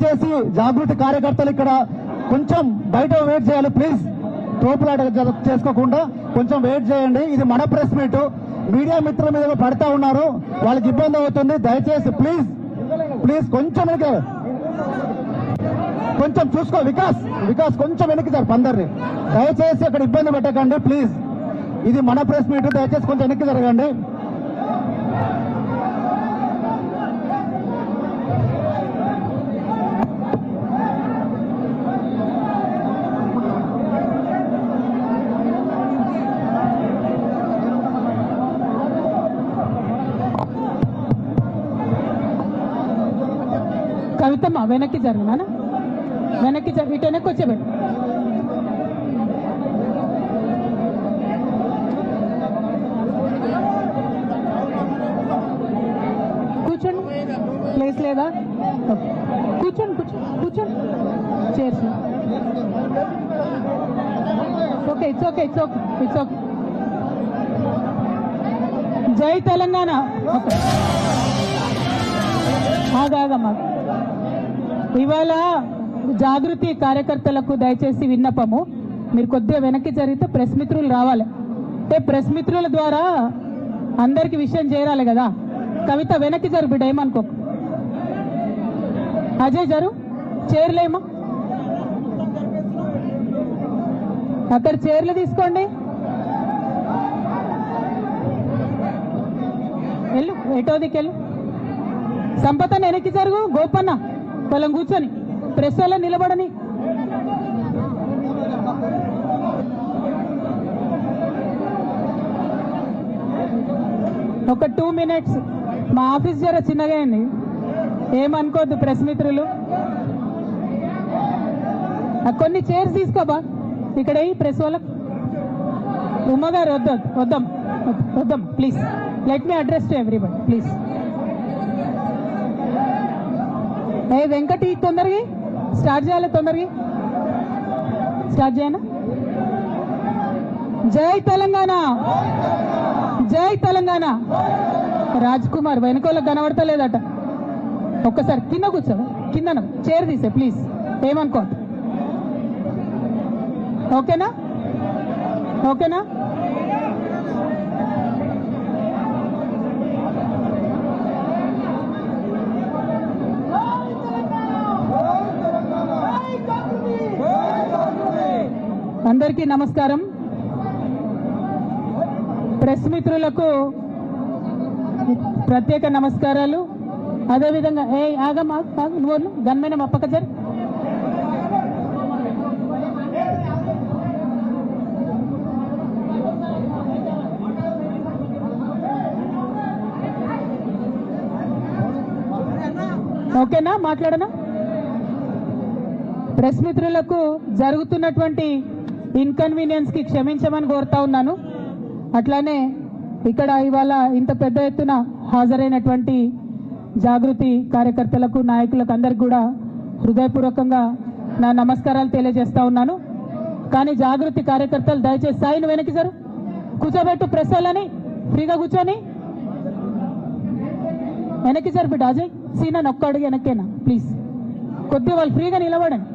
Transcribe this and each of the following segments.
దయచేసి జాగృతి కార్యకర్తలు ఇక్కడ కొంచెం బయట వెయిట్ చేయాలి. ప్లీజ్ తోపులాట చేసుకోకుండా కొంచెం వెయిట్ చేయండి. ఇది మన ప్రెస్ మీట్ మీడియా మిత్రుల మీద పడతా ఉన్నారు. వాళ్ళకి ఇబ్బంది అవుతుంది. దయచేసి ప్లీజ్ ప్లీజ్ కొంచెం వెనక. కొంచెం చూసుకో వికాస్ వికాస్ కొంచెం వెనక్కి సార్ పందర్రి దయచేసి అక్కడ ఇబ్బంది పెట్టకండి ప్లీజ్ ఇది మన ప్రెస్ మీట్ దయచేసి కొంచెం వెనక్కి జరగండి. వెనక్కి వెనక్కి నాన్న వెనక్కి జరుగు ఇటు వెనక్కి వచ్చేబెట్టు కూర్చోండి. ప్లేస్ లేదా? కూర్చోండి కూర్చోండి కూర్చోండి. చేర్చు okay it's okay it's okay it's okay జై తెలంగాణ. ఆగా ఆగాగమ్మా ఇవాళ జాగృతి కార్యకర్తలకు దయచేసి విన్నపము. మీరు కొద్దిగా వెనక్కి జరిగితే ప్రెస్ మిత్రులు రావాలి. అంటే ప్రెస్ మిత్రుల ద్వారా అందరికి విషయం చేరాలి కదా. కవిత వెనక్కి జరు బిడ్డ ఏమనుకో. అజయ్ జరు చేరలేమా? అక్కడ చైర్లు తీసుకోండి. వెళ్ళు ఎటో దిక్కెళ్ళు సంపతన్న వెనక్కి జరుగు గోపన్న. వాళ్ళని కూర్చొని ప్రెస్ నిలబడని. ఒక టూ మినిట్స్. మా ఆఫీస్ జర చిన్నగా అండి ఏమనుకోద్దు ప్రెస్ మిత్రులు. ఆ కొన్ని చైర్స్ తీసుకోబా. ఇక్కడ ఈ ప్రెస్ వాళ్ళకు ఉమ్మగారు వద్దు వద్దాం. వద్దాం please. Let me address to everybody please ఏ వెంకటి తొందరగా స్టార్ట్ చేయాలి తొందరగా స్టార్ట్ చేయనా? జై తెలంగాణ! జై తెలంగాణ! రాజ్ కుమార్ వెనుకోలకు కనబడతలేదట. ఒక్కసారి కింద కూర్చో కిందన చైర్ తీసే ప్లీజ్. ఏమనుకో ఓకేనా? ఓకేనా? అందరికీ నమస్కారం. ప్రెస్ మిత్రులకు ప్రత్యేక నమస్కారాలు. అదేవిధంగా ఏ ఆగం ఆగు, నువ్వు గన్మైన మప్పక పక్క జరి. ఓకేనా? మాట్లాడనా? ప్రెస్ మిత్రులకు జరుగుతున్నటువంటి ఇన్కన్వీనియన్స్కి క్షమించమని కోరుతా ఉన్నాను. అట్లానే ఇక్కడ ఇవాళ ఇంత పెద్ద ఎత్తున హాజరైనటువంటి జాగృతి కార్యకర్తలకు నాయకులకు అందరికి కూడా హృదయపూర్వకంగా నా నమస్కారాలు తెలియజేస్తా ఉన్నాను. కానీ జాగృతి కార్యకర్తలు దయచేసి సాయిని వెనక్కి సార్ కూర్చోబెట్టు ప్రెస్ వాళ్ళని ఫ్రీగా కూర్చొని. వెనక్కి సార్ బిడ్డ అజయ్. సీనా ఒక్క అడుగు వెనక్కేనా? ప్లీజ్. కొద్దిగా వాళ్ళు ఫ్రీగా నిలబడండి.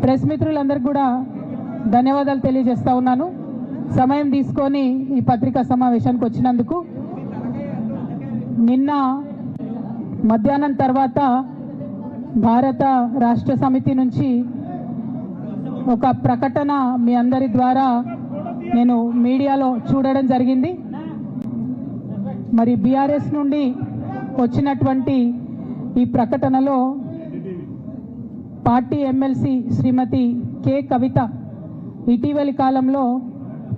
ప్రెస్ మిత్రులందరికీ కూడా ధన్యవాదాలు తెలియజేస్తా ఉన్నాను. సమయం తీసుకొని ఈ పత్రికా సమావేశానికి వచ్చినందుకు. నిన్న మధ్యాహ్నం తర్వాత భారత రాష్ట్ర సమితి నుంచి ఒక ప్రకటన మీ అందరి ద్వారా నేను మీడియాలో చూడడం జరిగింది. మరి బీఆర్ఎస్ నుండి వచ్చినటువంటి ఈ ప్రకటనలో party MLC Shrimati K Kavitha ఇటీవలి కాలంలో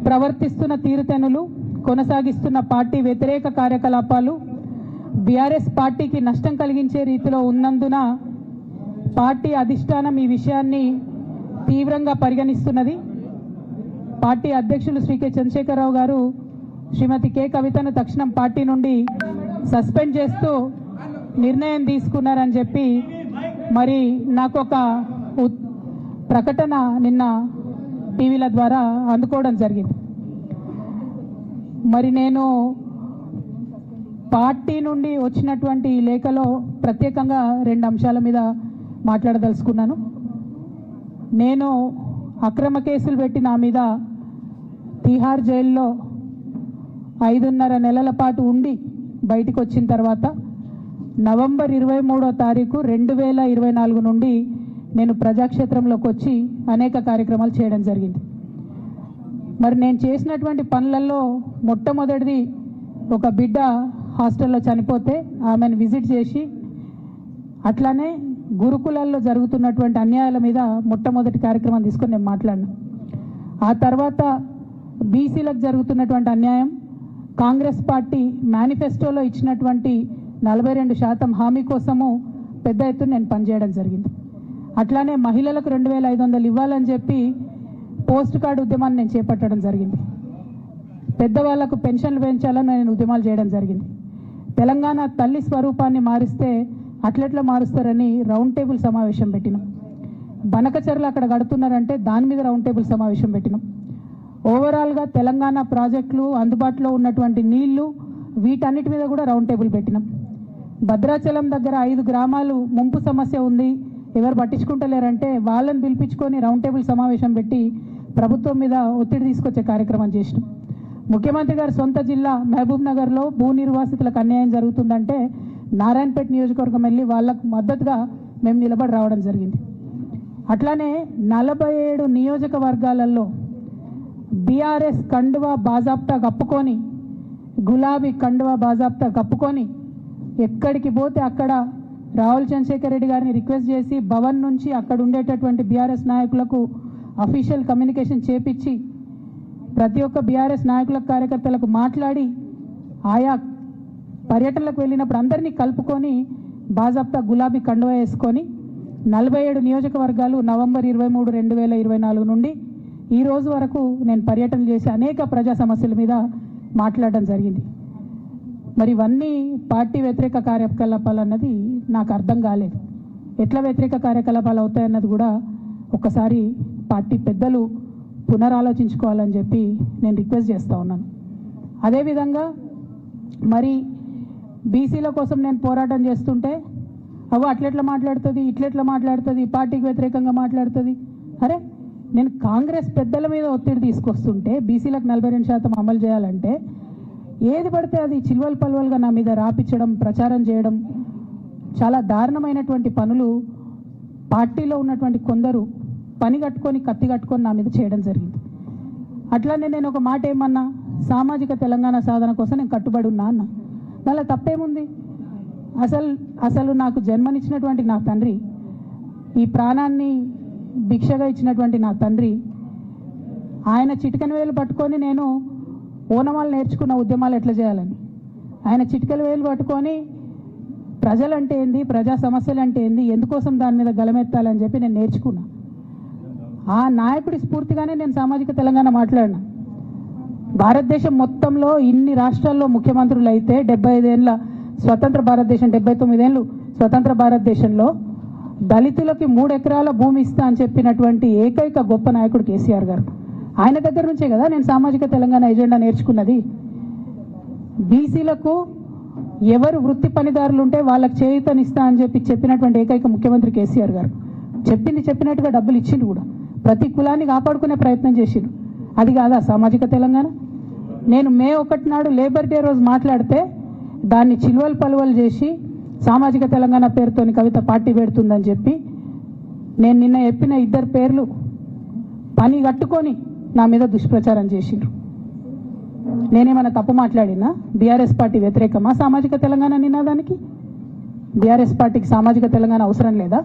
ప్రవర్తిస్తున్న తీరుతెనులు కొనసాగిస్తున్న పార్టీ వ్యతిరేక కార్యకలాపాలు బీఆర్ఎస్ పార్టీకి నష్టం కలిగించే రీతిలో ఉన్నందున పార్టీ అధిష్టానం ఈ విషయాన్ని తీవ్రంగా పరిగణిస్తున్నది. పార్టీ అధ్యక్షులు శ్రీ కె. చంద్రశేఖరరావు గారు శ్రీమతి కె. కవితను తక్షణం పార్టీ నుండి సస్పెండ్ చేస్తూ నిర్ణయం తీసుకున్నారని చెప్పి మరి నాకు ఒక ప్రకటన నిన్న టీవీల ద్వారా అందుకోవడం జరిగింది. మరి నేను పార్టీ నుండి వచ్చినటువంటి ఈ లేఖలో ప్రత్యేకంగా రెండు అంశాల మీద మాట్లాడదలుచుకున్నాను. నేను అక్రమ కేసులు పెట్టి నా మీద తిహార్ జైల్లో ఐదున్నర నెలల పాటు ఉండి బయటికి వచ్చిన తర్వాత నవంబర్ ఇరవై మూడో తారీఖు రెండు వేల ఇరవై నాలుగు నుండి నేను ప్రజాక్షేత్రంలోకి వచ్చి అనేక కార్యక్రమాలు చేయడం జరిగింది. మరి నేను చేసినటువంటి పనులలో మొట్టమొదటిది ఒక బిడ్డ హాస్టల్లో చనిపోతే ఆమెను విజిట్ చేసి అట్లానే గురుకులాల్లో జరుగుతున్నటువంటి అన్యాయాల మీద మొట్టమొదటి కార్యక్రమం తీసుకొని నేను మాట్లాడినా. ఆ తర్వాత బీసీలకు జరుగుతున్నటువంటి అన్యాయం కాంగ్రెస్ పార్టీ మేనిఫెస్టోలో ఇచ్చినటువంటి నలభై రెండు శాతం హామీ కోసము పెద్ద ఎత్తున నేను పనిచేయడం జరిగింది. అట్లానే మహిళలకు రెండు వేల ఐదు వందలు ఇవ్వాలని చెప్పి పోస్ట్ కార్డు ఉద్యమాన్ని నేను చేపట్టడం జరిగింది. పెద్దవాళ్ళకు పెన్షన్లు పెంచాలని నేను ఉద్యమాలు చేయడం జరిగింది. తెలంగాణ తల్లి స్వరూపాన్ని మారిస్తే అట్లెట్లా మారుస్తారని రౌండ్ టేబుల్ సమావేశం పెట్టినాం. బనకచర్లు అక్కడ కడుతున్నారంటే దాని మీద రౌండ్ టేబుల్ సమావేశం పెట్టినాం. ఓవరాల్గా తెలంగాణ ప్రాజెక్టులు అందుబాటులో ఉన్నటువంటి నీళ్ళు వీటన్నిటి మీద కూడా రౌండ్ టేబుల్ పెట్టినాం. భద్రాచలం దగ్గర ఐదు గ్రామాలు ముంపు సమస్య ఉంది. ఎవరు పట్టించుకుంటలేరంటే వాళ్ళని పిలిపించుకొని రౌండ్ టేబుల్ సమావేశం పెట్టి ప్రభుత్వం మీద ఒత్తిడి తీసుకొచ్చే కార్యక్రమం చేసినాం. ముఖ్యమంత్రి గారి సొంత జిల్లా మహబూబ్ నగర్లో భూ నిర్వాసితులకు అన్యాయం జరుగుతుందంటే నారాయణపేట నియోజకవర్గం వెళ్ళి వాళ్ళకు మద్దతుగా మేము నిలబడి రావడం జరిగింది. అట్లానే నలభై ఏడు నియోజకవర్గాలలో బీఆర్ఎస్ కండువా బాజాప్తా కప్పుకొని గులాబీ కండువా బాజాప్తా కప్పుకొని ఎక్కడికి పోతే అక్కడ రావుల్ చంద్రశేఖర్ రెడ్డి గారిని రిక్వెస్ట్ చేసి భవన్ నుంచి అక్కడ ఉండేటటువంటి బీఆర్ఎస్ నాయకులకు అఫీషియల్ కమ్యూనికేషన్ చేపించి ప్రతి ఒక్క బీఆర్ఎస్ నాయకుల కార్యకర్తలకు మాట్లాడి ఆయా పర్యటనలకు వెళ్ళినప్పుడు అందరినీ కలుపుకొని బాజాప్తా గులాబీ కండువ వేసుకొని నలభై ఏడు నియోజకవర్గాలు నవంబర్ ఇరవై మూడు రెండు వేల ఇరవై నాలుగు నుండి ఈ రోజు వరకు నేను పర్యటన చేసి అనేక ప్రజా సమస్యల మీద మాట్లాడడం జరిగింది. మరి ఇవన్నీ పార్టీ వ్యతిరేక కార్యకలాపాలు అన్నది నాకు అర్థం కాలేదు. ఎట్లా వ్యతిరేక కార్యకలాపాలు అవుతాయన్నది కూడా ఒకసారి పార్టీ పెద్దలు పునరాలోచించుకోవాలని చెప్పి నేను రిక్వెస్ట్ చేస్తూ ఉన్నాను. అదేవిధంగా మరి బీసీల కోసం నేను పోరాటం చేస్తుంటే అవ అట్లెట్లా మాట్లాడుతుంది ఇట్లెట్లా మాట్లాడుతుంది పార్టీకి వ్యతిరేకంగా మాట్లాడుతుంది? అరే నేను కాంగ్రెస్ పెద్దల మీద ఒత్తిడి తీసుకొస్తుంటే బీసీలకు నలభై రెండు శాతం అమలు చేయాలంటే ఏది పడితే అది చిల్వల్ పల్వల్గా నా మీద రాపించడం ప్రచారం చేయడం చాలా దారుణమైనటువంటి పనులు పార్టీలో ఉన్నటువంటి కొందరు పని కట్టుకొని కత్తి కట్టుకొని నా మీద చేయడం జరిగింది. అట్లానే నేను ఒక మాట ఏమన్నా సామాజిక తెలంగాణ సాధన కోసం నేను కట్టుబడి ఉన్నా అన్న. దానిలో తప్పేముంది? అసలు అసలు నాకు జన్మనిచ్చినటువంటి నా తండ్రి ఈ ప్రాణాన్ని భిక్షగా ఇచ్చినటువంటి నా తండ్రి ఆయన చిటికెన వేలు పట్టుకొని నేను ఓనమాలు నేర్చుకున్న ఉద్యమాలు ఎట్లా చేయాలని? ఆయన చిటికలు వేలు పట్టుకొని ప్రజలంటే ఏంది ప్రజా సమస్యలు అంటే ఏంది ఎందుకోసం దాని మీద గలమెత్తాలని చెప్పి నేను నేర్చుకున్నా. ఆ నాయకుడి స్ఫూర్తిగానే నేను సామాజిక తెలంగాణ మాట్లాడినా. భారతదేశం మొత్తంలో ఇన్ని రాష్ట్రాల్లో ముఖ్యమంత్రులు అయితే డెబ్బై ఐదేళ్ళ స్వతంత్ర భారతదేశం డెబ్బై తొమ్మిదేళ్ళు స్వతంత్ర భారతదేశంలో దళితులకి మూడు ఎకరాల భూమి ఇస్తా అని చెప్పినటువంటి ఏకైక గొప్ప నాయకుడు కేసీఆర్ గారు. ఆయన దగ్గర నుంచే కదా నేను సామాజిక తెలంగాణ ఎజెండా నేర్చుకున్నది? బీసీలకు ఎవరు వృత్తి పనిదారులు ఉంటే వాళ్ళకి చేయుతనిస్తా అని చెప్పి చెప్పినటువంటి ఏకైక ముఖ్యమంత్రి కేసీఆర్ గారు. చెప్పింది చెప్పినట్టుగా డబ్బులు ఇచ్చిండు కూడా. ప్రతి కులాన్ని కాపాడుకునే ప్రయత్నం చేసిండు అది కాదా సామాజిక తెలంగాణ? నేను మే ఒకటి నాడు లేబర్ డే రోజు మాట్లాడితే దాన్ని చిలువలు పలువలు చేసి సామాజిక తెలంగాణ పేరుతోని కవిత పార్టీ పెడుతుందని చెప్పి నేను నిన్న చెప్పిన ఇద్దరు పేర్లు పని కట్టుకొని నా మీద దుష్ప్రచారం చేసిండ్రు. నేనేమైనా తప్పు మాట్లాడినా? బీఆర్ఎస్ పార్టీ వ్యతిరేకమా? సామాజిక తెలంగాణ నినాదానికి? బీఆర్ఎస్ పార్టీకి సామాజిక తెలంగాణ అవసరం లేదా?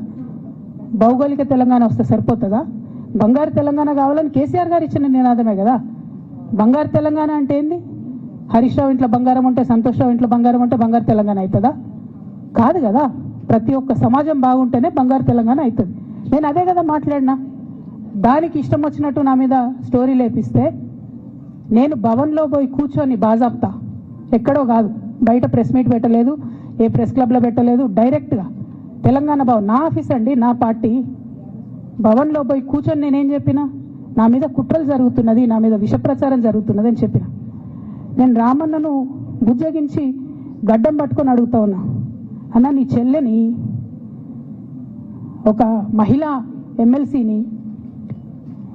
భౌగోళిక తెలంగాణ వస్తే సరిపోతుందా? బంగారు తెలంగాణ కావాలని కేసీఆర్ గారు ఇచ్చిన నినాదమే కదా. బంగారు తెలంగాణ అంటే ఏంది? హరీష్ రావు ఇంట్లో బంగారం ఉంటే సంతోష్ రావు ఇంట్లో బంగారం ఉంటే బంగారు తెలంగాణ అవుతుందా? కాదు కదా. ప్రతి ఒక్క సమాజం బాగుంటేనే బంగారు తెలంగాణ అవుతుంది. నేను అదే కదా మాట్లాడినా. దానికి ఇష్టం వచ్చినట్టు నా మీద స్టోరీ లేపిస్తే నేను భవన్లో పోయి కూర్చొని బాజాప్తా. ఎక్కడో కాదు. బయట ప్రెస్ మీట్ పెట్టలేదు. ఏ ప్రెస్ క్లబ్లో పెట్టలేదు. డైరెక్ట్గా తెలంగాణ భవన్ నా ఆఫీస్ అండి నా పార్టీ. భవన్లో పోయి కూర్చొని నేనేం చెప్పిన? నా మీద కుట్రలు జరుగుతున్నది నా మీద విషప్రచారం జరుగుతున్నది అని చెప్పిన. నేను రామన్నను బుజ్జగించి గడ్డం పట్టుకొని అడుగుతా ఉన్నా. అన్న నీ చెల్లెని ఒక మహిళ ఎమ్మెల్సీని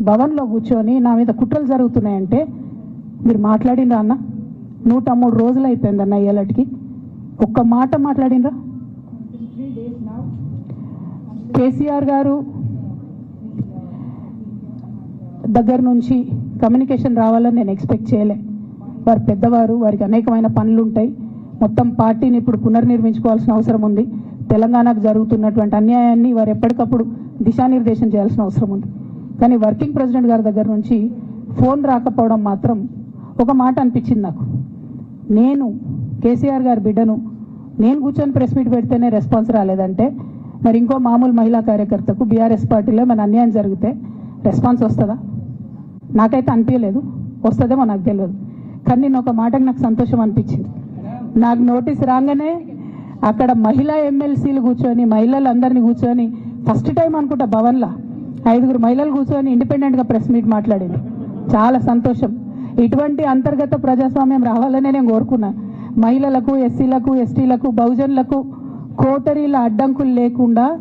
భవన్లో కూర్చొని నా మీద కుట్రలు జరుగుతున్నాయంటే మీరు మాట్లాడినరా అన్న? నూట మూడు రోజులు అయిపోయిందన్న ఇయ్యాలటికి ఒక్క మాట మాట్లాడినరా? కేసీఆర్ గారు దగ్గర నుంచి కమ్యూనికేషన్ రావాలని నేను ఎక్స్పెక్ట్ చేయలే. వారు పెద్దవారు వారికి అనేకమైన పనులు ఉంటాయి మొత్తం పార్టీని ఇప్పుడు పునర్నిర్మించుకోవాల్సిన అవసరం ఉంది. తెలంగాణకు జరుగుతున్నటువంటి అన్యాయాన్ని వారు ఎప్పటికప్పుడు దిశానిర్దేశం చేయాల్సిన అవసరం ఉంది. కానీ వర్కింగ్ ప్రెసిడెంట్ గారి దగ్గర నుంచి ఫోన్ రాకపోవడం మాత్రం ఒక మాట అనిపించింది నాకు. నేను కేసీఆర్ గారి బిడ్డను నేను కూర్చొని ప్రెస్ మీట్ పెడితేనే రెస్పాన్స్ రాలేదంటే మరి ఇంకో మామూలు మహిళా కార్యకర్తకు బీఆర్ఎస్ పార్టీలో మన అన్యాయం జరిగితే రెస్పాన్స్ వస్తుందా? నాకైతే అనిపించలేదు. వస్తుందేమో నాకు తెలియదు. కానీ నేను ఒక మాటకు నాకు సంతోషం అనిపించింది. నాకు నోటీస్ రాగానే అక్కడ మహిళా ఎమ్మెల్సీలు కూర్చొని మహిళలు అందరినీ కూర్చొని ఫస్ట్ టైం అనుకుంటా భవన్లో ఐదుగురు మహిళలు కూర్చొని ఇండిపెండెంట్గా ప్రెస్ మీట్ మాట్లాడింది చాలా సంతోషం. ఇటువంటి అంతర్గత ప్రజాస్వామ్యం రావాలనే నేను కోరుకున్నా. మహిళలకు ఎస్సీలకు ఎస్టీలకు బహుజనులకు కోటరీల అడ్డంకులు లేకుండా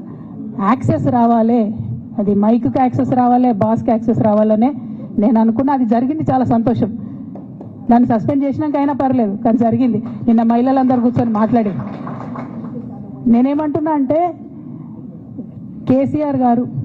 యాక్సెస్ రావాలి. అది మైక్కి యాక్సెస్ రావాలి బాస్కి యాక్సెస్ రావాలనే నేను అనుకున్నా. అది జరిగింది చాలా సంతోషం. దాన్ని సస్పెండ్ చేసినాక అయినా పర్లేదు కానీ జరిగింది. నిన్న మహిళలందరూ కూర్చొని మాట్లాడి నేనేమంటున్నా అంటే కేసీఆర్ గారు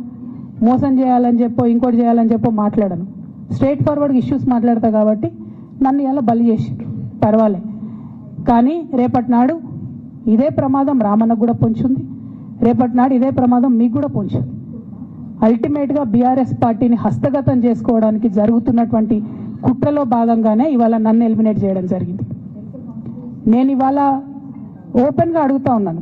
మోసం చేయాలని చెప్పో ఇంకోటి చేయాలని చెప్పో మాట్లాడను. స్ట్రేట్ ఫార్వర్డ్ ఇష్యూస్ మాట్లాడతా కాబట్టి నన్ను ఇలా బలి చేసి పర్వాలే. కానీ రేపటి నాడు ఇదే ప్రమాదం రామన్నకు కూడా పొంచుంది. రేపటి నాడు ఇదే ప్రమాదం మీకు కూడా పొంచుంది. అల్టిమేట్గా బీఆర్ఎస్ పార్టీని హస్తగతం చేసుకోవడానికి జరుగుతున్నటువంటి కుట్రలో భాగంగానే ఇవాళ నన్ను ఎలిమినేట్ చేయడం జరిగింది. నేను ఇవాళ ఓపెన్గా అడుగుతా ఉన్నాను.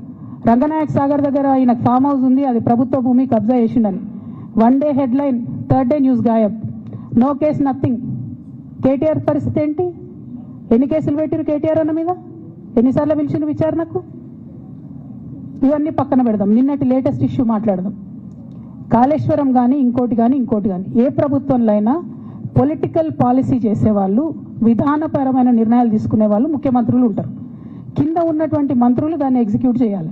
రంగనాయక్ సాగర్ దగ్గర ఈయనకు ఫామ్ హౌస్ ఉంది అది ప్రభుత్వ భూమి కబ్జా చేసిండని. One day headline third day news గాయబ్. No case nothing KTR పరిస్థితి ఏంటి? ఎన్ని కేసులు పెట్టారు కేటీఆర్ అన్న మీద? ఎన్నిసార్లు పిలిచిన విచారణకు? ఇవన్నీ పక్కన పెడదాం. నిన్నటి లేటెస్ట్ ఇష్యూ మాట్లాడదాం. కాళేశ్వరం కానీ ఇంకోటి కానీ ఇంకోటి కానీ ఏ ప్రభుత్వంలో అయినా పొలిటికల్ పాలసీ చేసేవాళ్ళు విధానపరమైన నిర్ణయాలు తీసుకునే వాళ్ళు ముఖ్యమంత్రులు ఉంటారు. కింద ఉన్నటువంటి మంత్రులు దాన్ని ఎగ్జిక్యూట్ చేయాలి.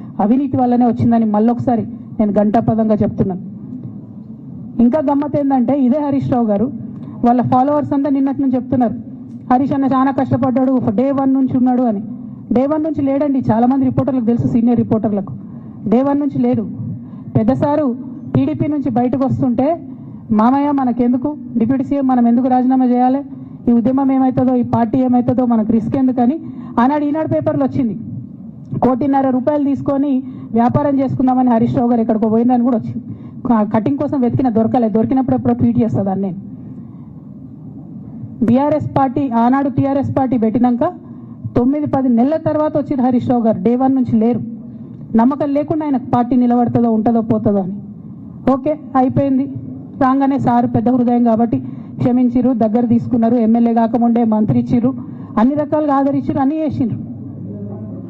అవినీతి వల్లనే వచ్చిందని మళ్ళొకసారి నేను గంటాపదంగా చెప్తున్నాను ఇంకా గమ్మత్ ఏంటంటే ఇదే హరీష్ రావు గారు వాళ్ళ ఫాలోవర్స్ అంతా నిన్నటి నుంచి చెప్తున్నారు. హరీష్ అన్న చాలా కష్టపడ్డాడు డే వన్ నుంచి ఉన్నాడు అని. డే వన్ నుంచి లేడండి చాలామంది రిపోర్టర్లకు తెలుసు సీనియర్ రిపోర్టర్లకు. డే వన్ నుంచి లేడు. పెద్ద సారు టీడీపీ నుంచి బయటకు వస్తుంటే మామయ్య మనకెందుకు? డిప్యూటీ సీఎం మనం ఎందుకు రాజీనామా చేయాలి? ఈ ఉద్యమం ఏమవుతుందో ఈ పార్టీ ఏమవుతుందో మనకు రిస్క్ ఎందుకని? ఆనాడు ఈనాడు పేపర్లు వచ్చింది. కోటిన్నర రూపాయలు తీసుకొని వ్యాపారం చేసుకుందామని హరీష్ రావు గారు ఎక్కడికో పోయిందని కూడా వచ్చింది. కటింగ్ కోసం వెతికిన దొరకలేదు దొరికినప్పుడు ఎప్పుడో ట్వీట్ చేస్తుందని నేను. బీఆర్ఎస్ పార్టీ ఆనాడు టీఆర్ఎస్ పార్టీ పెట్టినాక తొమ్మిది పది నెలల తర్వాత వచ్చిన హరీష్ రావు గారు. డే వన్ నుంచి లేరు. నమ్మకం లేకుండా ఆయన పార్టీ నిలబడుతుందో ఉంటుందో పోతుందో అని. ఓకే అయిపోయింది. రాగానే సారు పెద్ద హృదయం కాబట్టి క్షమించిరు దగ్గర తీసుకున్నారు. ఎమ్మెల్యే కాకముండే మంత్రి ఇచ్చిర్రు. అన్ని రకాలుగా ఆదరించారు అన్ని చేసిండ్రు.